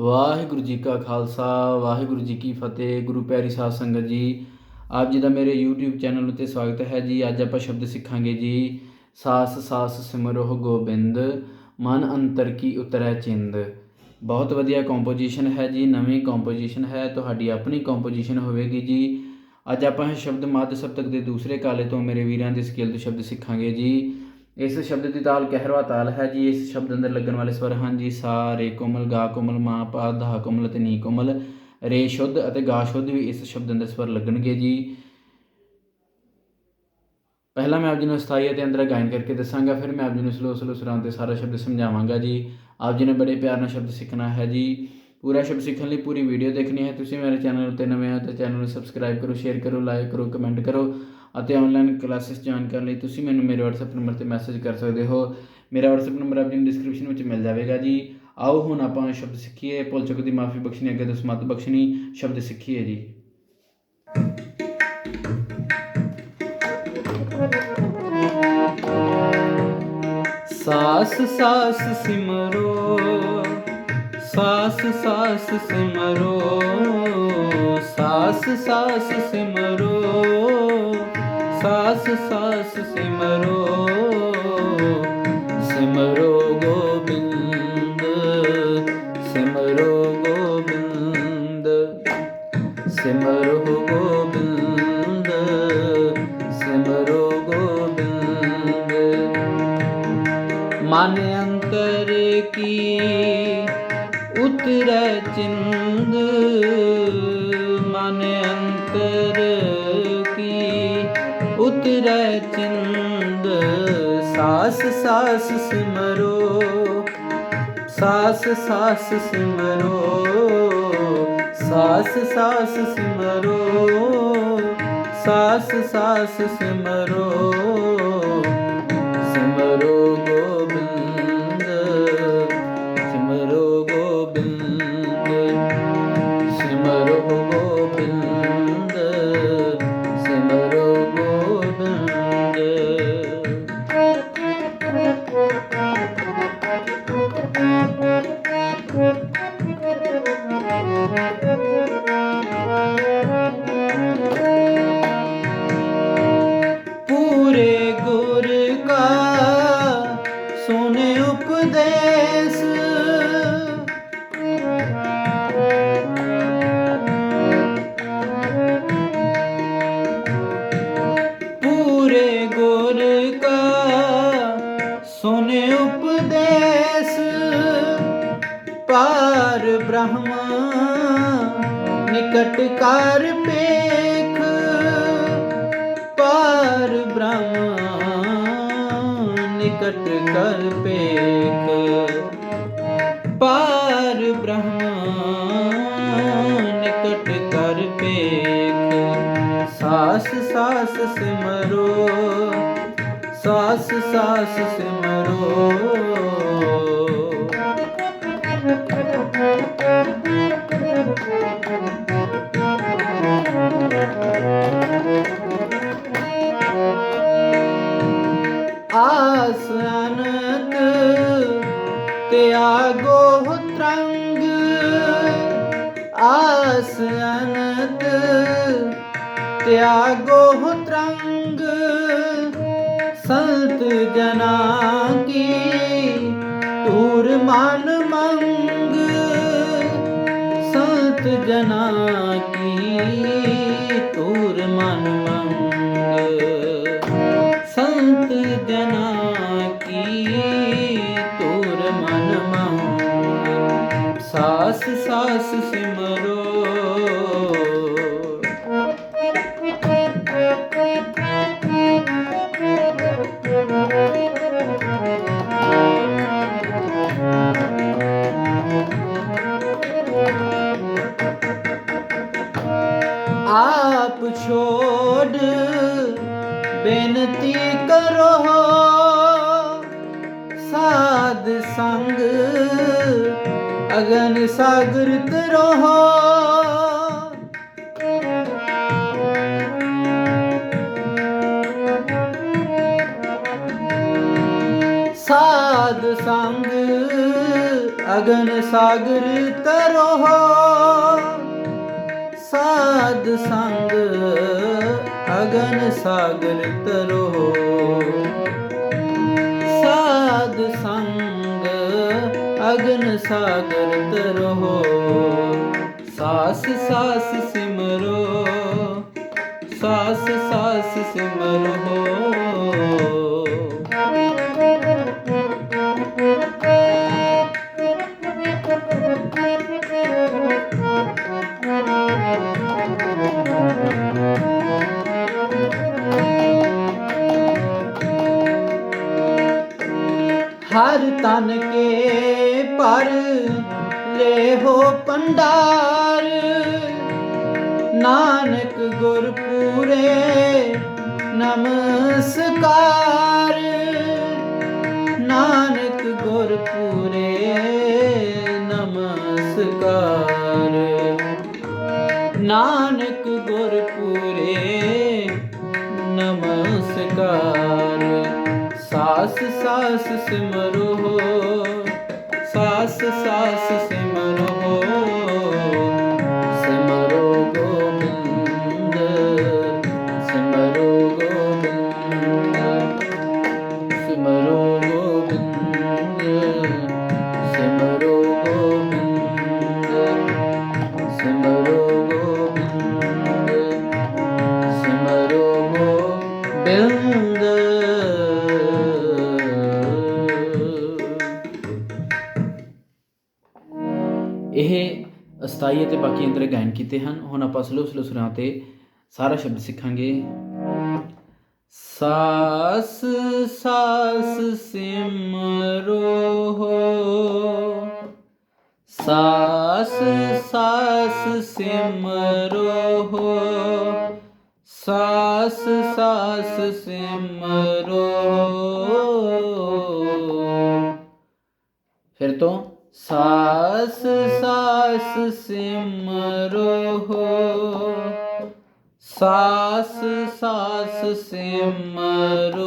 ਵਾਹਿਗੁਰੂ ਜੀ ਕਾ ਖਾਲਸਾ, ਵਾਹਿਗੁਰੂ ਜੀ ਕੀ ਫਤਿਹ, ਗੁਰੂ ਪਿਆਰੀ ਸਾਧ ਸੰਗਤ ਜੀ। ਆਪ ਜੀ ਦਾ ਮੇਰੇ YouTube ਚੈਨਲ ਉੱਤੇ ਸਵਾਗਤ ਹੈ ਜੀ। ਅੱਜ ਆਪਾਂ ਸ਼ਬਦ ਸਿੱਖਾਂਗੇ ਜੀ, ਸਾਸ ਸਾਸ ਸਿਮਰੋਹ ਗੋਬਿੰਦ, ਮਨ ਅੰਤਰ ਕੀ ਉਤਰੈ ਚਿੰਦ। ਬਹੁਤ ਵਧੀਆ ਕੰਪੋਜੀਸ਼ਨ ਹੈ ਜੀ, ਨਵੀਂ ਕੰਪੋਜੀਸ਼ਨ ਹੈ, ਤੁਹਾਡੀ ਆਪਣੀ ਕੰਪੋਜੀਸ਼ਨ ਹੋਵੇਗੀ ਜੀ। ਅੱਜ ਆਪਾਂ ਇਹ ਸ਼ਬਦ ਮੱਧ ਸਪਤਕ ਦੇ ਦੂਸਰੇ ਕਾਲੇ ਤੋਂ ਮੇਰੇ ਵੀਰਾਂ ਦੇ ਸਕੇਲ ਤੋਂ ਸ਼ਬਦ ਸਿੱਖਾਂਗੇ ਜੀ। ਇਸ ਸ਼ਬਦ ਦੀ ਤਾਲ ਕਹਿਰਵਾ ਤਾਲ ਹੈ ਜੀ, ਇਸ ਸ਼ਬਦ ਅੰਦਰ ਲੱਗਣ ਵਾਲੇ ਸਵਰ ਹਨ ਜੀ ਸਾ ਰੇ ਕੋਮਲ, ਗਾ ਕੋਮਲ, ਮਾ ਪਾ, ਧਾ ਕੋਮਲ ਤੇ ਨੀ ਕੋਮਲ, ਰੇ ਸ਼ੁੱਧ ਅਤੇ ਗਾ ਸ਼ੁੱਧ ਵੀ ਇਸ ਸ਼ਬਦ ਅੰਦਰ ਸਵਰ ਲੱਗਣਗੇ ਜੀ। ਪਹਿਲਾਂ ਮੈਂ ਆਪ ਜੀ ਨੂੰ ਸਥਾਈ ਅਤੇ ਅੰਦਰ ਗਾਇਨ ਕਰਕੇ ਦੱਸਾਂਗਾ, ਫਿਰ ਮੈਂ ਆਪ ਜੀ ਨੂੰ ਸਲੋ ਸਲੋ ਸੁਰਾਂ ਤੇ ਸਾਰਾ ਸ਼ਬਦ ਸਮਝਾਵਾਂਗਾ ਜੀ। ਆਪ ਜੀ ਨੇ ਬੜੇ ਪਿਆਰ ਨਾਲ ਸ਼ਬਦ ਸਿੱਖਣਾ ਹੈ ਜੀ। ਪੂਰਾ ਸ਼ਬਦ ਸਿੱਖਣ ਲਈ ਪੂਰੀ ਵੀਡੀਓ ਦੇਖਣੀ ਹੈ। ਤੁਸੀਂ ਮੇਰੇ ਚੈਨਲ ਉੱਤੇ ਨਵੇਂ ਹੋ ਤਾਂ ਚੈਨਲ ਨੂੰ ਸਬਸਕ੍ਰਾਈਬ ਕਰੋ, ਸ਼ੇਅਰ ਕਰੋ, ਲਾਈਕ ਕਰੋ, ਕਮੈਂਟ ਕਰੋ। ਅਤੇ ਆਨਲਾਈਨ ਕਲਾਸਿਸ ਜੁਆਇਨ ਕਰਨ ਲਈ ਤੁਸੀਂ ਮੈਨੂੰ ਮੇਰੇ WhatsApp ਨੰਬਰ ਤੇ ਮੈਸੇਜ ਕਰ ਸਕਦੇ ਹੋ। ਮੇਰਾ WhatsApp ਨੰਬਰ ਆਪ ਡਿਸਕ੍ਰਿਪਸ਼ਨ ਵਿੱਚ ਮਿਲ ਜਾਵੇਗਾ ਜੀ। ਆਓ ਹੁਣ ਆਪਾਂ ਸ਼ਬਦ ਸਿੱਖੀਏ। ਭੁੱਲ ਚੁੱਕ ਦੀ ਮਾਫੀ ਬਖਸ਼ਣੀ, ਅੱਗੇ ਤੋਂ ਸਮਤ ਬਖਸ਼ਣੀ, ਸ਼ਬਦ ਸਿੱਖੀਏ ਜੀ। ਸਾਸ ਸਾਸ ਸਿਮਰੋ, ਸਾਸ ਸਾਸ ਸਿਮਰੋ, ਸਾਸ ਸਾਸ ਸਿਮਰੋ। ਸਾਸ ਸਾਸ ਸਿਮਰੋ ਸਿਮਰੋ ਗੋਬਿੰਦ ਸਿਮਰੋ ਗੋਬਿੰਦ ਸਿਮਰੋ ਗੋਬਿੰਦ ਸਿਮਰੋ ਗੋਬਿੰਦ। ਮਨ ਅੰਤਰ ਕੀ ਉਤਰੈ ਚਿੰਦ ਸਾਸ ਸਿਮਰੋ ਸਾਸ ਸਾਸ ਸਿਮਰੋ ਸਾਸ ਸਾਸ ਸਿਮਰੋ ਸਾਸ ਸਾਸ ਸਿਮਰੋ। ਸਿਮਰੋ ਕਾ ਉਪਦੇਸ਼, ਪਾਰ ਬ੍ਰਹਮਾ, ਨਿਕਟ ਕਰ ਪੇਖ, ਪਾਰ ਬ੍ਰਹਮਾ, ਨਿਕਟ ਕਰ ਪੇਖ। ਪਾਰ ਬ੍ਰਹਮਾ, ਨਿਕਟ ਕਰ ਪੇਖ। ਸਾਸ ਸਾਸ ਸਿਮਰੋ ਸਾਸ ਸਾਸ ਸਿਮਰੋ। ਆਸ ਤਿਆਗੋ ਤਰੰਗ ਆਸ ਤਿਆਗੋ ਮਨ ਮੰਗ ਸੰਤ ਜਨਾ ਕੀ ਤੂਰ ਮਨ ਮੰਗ ਸਾਸ ਸਾਸ ਸਿਮਰੋ ਆਪ ਛੋੜ ਬੇਨਤੀ ਕਰੋ। ਸਾਧ ਸੰਗ ਅਗਨ ਸਾਗਰ ਤਰੋ ਸਾਧ ਸੰਗ ਅਗਨ ਸਾਗਰ ਤਰੋ ਸਾਧ ਸੰਗ, ਅਗਨ ਸਾਗਰ ਤਰੋ। ਸਾਧ ਸੰਗ, ਅਗਨ ਸਾਗਰ ਤਰੋ। ਸਾਸ ਸਾਸ ਸਿਮਰੋ, ਸਾਸ ਸਾਸ ਸਿਮਰੋ। ਨਾਨਕ ਪੂਰੇ ਨਮਸਕਾਰ। ਨਾਨਕ ਗੁਰਪੂਰੇ ਨਮਸਕਾਰ। ਨਾਨਕ ਗੁਰਪੂਰੇ ਨਮਸਕਾਰ। ਸਾਸ ਸਾਸ ਸਿਮਰੋ ਸਾਸ ਸਾਸ ਇਹ ਅਸਥਾਈ ਅਤੇ ਬਾਕੀ ਅੰਤਰੇ ਗਾਇਨ ਕੀਤੇ ਹਨ। ਹੁਣ ਆਪਾਂ ਸਲੋ ਸਲੋ ਸੁਰਾਂ ਤੇ ਸਾਰਾ ਸ਼ਬਦ ਸਿੱਖਾਂਗੇ। ਸਾਸ ਸਾਸ ਸਿਮਰੋ ਸਾਸ ਸਾਸ ਸਿਮਰੋ ਸਾਸ ਸਾਸ ਸਿਮਰੋ ਫਿਰ ਤੋਂ ਸਾਸ ਸਾਸ ਸਿਮਰੋ ਸਾਸ ਸਾਸ ਸਿਮਰੋ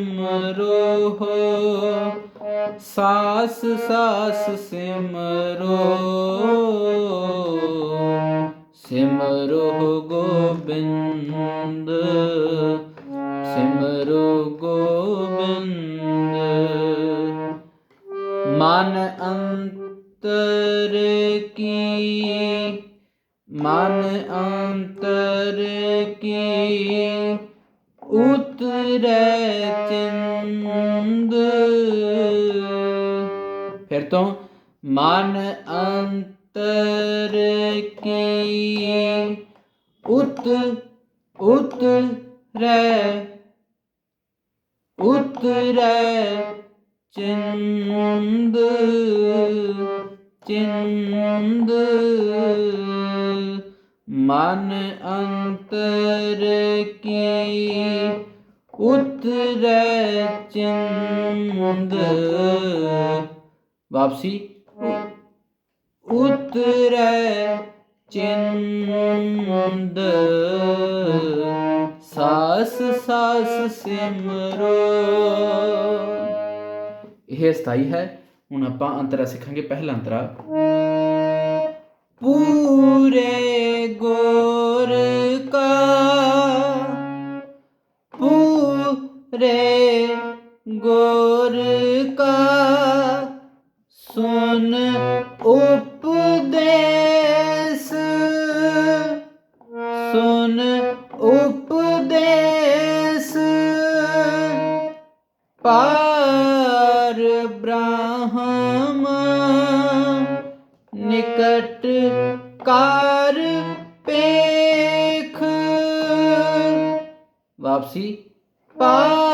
ਸਿਮਰੋ। ਸਾਸ ਸਾਸ ਸਿਮਰੋ। ਸਿਮਰੋ ਗੋਬਿੰਦ। ਸਿਮਰੋ ਗੋਬਿੰਦ। ਮਨ ਅੰਤਰ ਕੀ? ਮਨ ਅੰਤਰ ਕੀ? ਉਤਰੈ ਚਿੰਦ ਫਿਰ ਤੋਂ ਮਨ ਅੰਤਰ ਕੀ ਉਤ ਉਤਰੈ ਉਤਰੈ ਚਿੰਦ ਚਿੰਦ ਮਨ ਅੰਤਰ ਕੀ ਉਤਰੈ ਚਿੰਦ ਵਾਪਸੀ ਉਤਰੈ ਚਿੰਦ ਸਾਸ ਸਾਸ ਸਿਮਰੋ ਇਹ ਸਥਾਈ ਹੈ ਹੁਣ ਆਪਾਂ ਅੰਤਰਾ ਸਿੱਖਾਂਗੇ ਪਹਿਲਾ ਅੰਤਰਾ ਪੂਰੇ ਪੂਰੇ ਗੋਰ ਕਾ ਸੁਨ ਉਪਦੇਸ ਸੁਨ ਉਪਦੇਸ। ਪਾਰ ਬ੍ਰਹਮ ਨਿਕਟ ਕਾਰ ਪੇਖ। ਵਾਪਸੀ। ਪਾ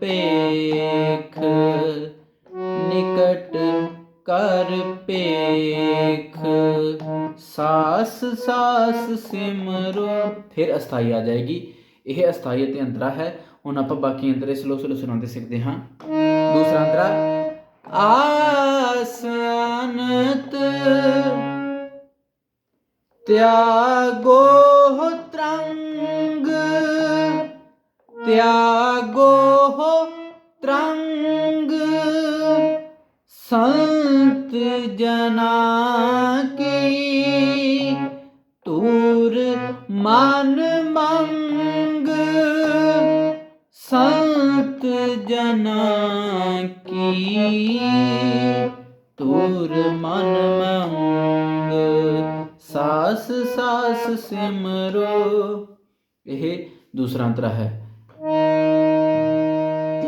ਪੇਖ, ਨਿਕਟ ਕਰ ਪੇਖ। ਸਾਸ ਸਾਸ ਸਿਮਰੋ। ਫਿਰ ਅਸਥਾਈ ਆ ਜਾਏਗੀ। ਇਹ ਅਸਥਾਈ ਅਤੇ ਅੰਤਰਾ ਹੈ। ਹੁਣ ਆਪਾਂ ਬਾਕੀ ਅੰਤਰੇ ਸਲੋ ਸਲੋ ਸੁਣਾਉਂਦੇ ਸਿੱਖਦੇ ਹਾਂ। ਦੂਸਰਾ ਅੰਤਰਾ, ਆਸਨਤ ਤਿਆਗੋ ਤਿਆਗੋ ਤਰੰਗ ਸੰਤ ਜਨਾ ਕੀ ਤੂਰ ਮਨ ਮੰਗ ਸੰਤ ਜਨਾ ਕੀ ਤੂਰ ਮਨ ਮੰਗ ਸਾਸ ਸਾਸ ਸਿਮਰੋ ਇਹ ਦੂਸਰਾ ਅੰਤਰਾ ਹੈ।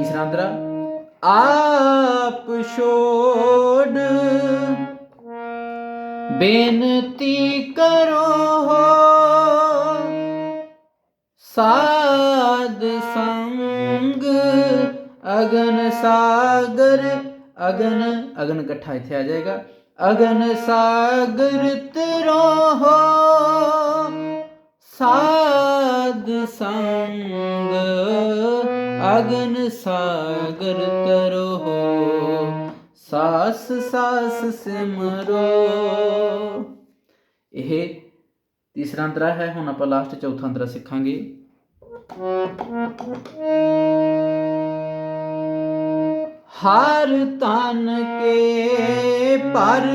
ਤੀਸਰਾ ਅੰਤਰਾ ਆਪ ਛੋੜ। ਬੇਨਤੀ ਕਰੋ। ਸਾਧ ਸੰਗ, ਅਗਨ ਸਾਗਰ। ਅਗਨ ਅਗਨ ਇਕੱਠਾ ਇੱਥੇ ਆ ਜਾਏਗਾ। ਅਗਨ ਸਾਗਰ ਤਰੋ। ਸਾਧ ਸੰਗ। ਅਗਨ ਸਾਗਰ ਤਰੋ ਸਾਸ ਸਾਸ ਸਿਮਰੋ ਇਹ ਤੀਸਰਾ ਅੰਤਰਾ ਹੈ ਹੁਣ ਆਪਾਂ ਲਾਸਟ ਚੌਥਾ ਅੰਤਰਾ ਸਿੱਖਾਂਗੇ ਹਰ ਤਨ ਕੇ ਪਰ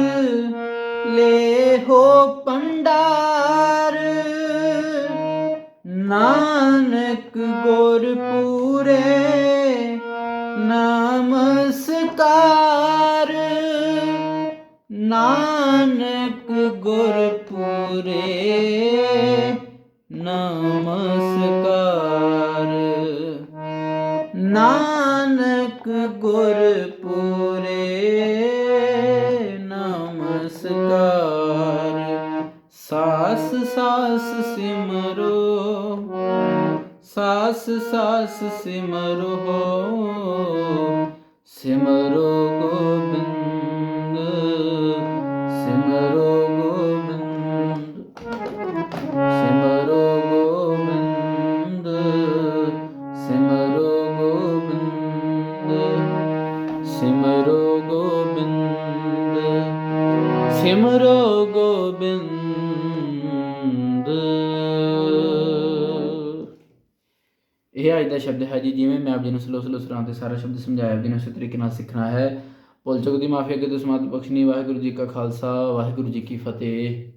ਲੈ ਹੋ ਪੰਡਾਰ ਨਾਨਕ ਗੁਰ ਪੂਰੇ, ਨਮਸਕਾਰ। ਨਾਨਕ ਗੁਰ ਪੂਰੇ, ਨਮਸਕਾਰ। ਨਾਨਕ ਗੁਰ ਪੂਰੇ, ਨਮਸਕਾਰ। ਸਾਸ ਸਾਸ ਸਿਮਰੋ ਸਾਸ ਸਾਸ ਸਿਮਰੋ ਸਿਮਰੋ ਇਹ ਦਾ ਸ਼ਬਦ ਹੈ ਜੀ, ਜਿਵੇਂ ਮੈਂ ਆਪ ਜੀ ਨੂੰ ਸਲੋ ਸਲੋ ਸੁਰਾਂ ਤੇ ਸਾਰਾ ਸ਼ਬਦ ਸਮਝਾਇਆ ਆਪ ਜੀ ਨੇ, ਉਸੇ ਤਰੀਕੇ ਨਾਲ ਸਿੱਖਣਾ ਹੈ। ਭੁੱਲ ਚੁੱਕ ਦੀ ਮਾਫੀ ਅੱਗੇ ਤੋਂ ਸਮਾਤ ਬਖਸ਼ਣੀ, ਵਾਹਿਗੁਰੂ ਜੀ ਕਾ ਖਾਲਸਾ, ਵਾਹਿਗੁਰੂ ਜੀ ਕੀ ਫਤਿਹ।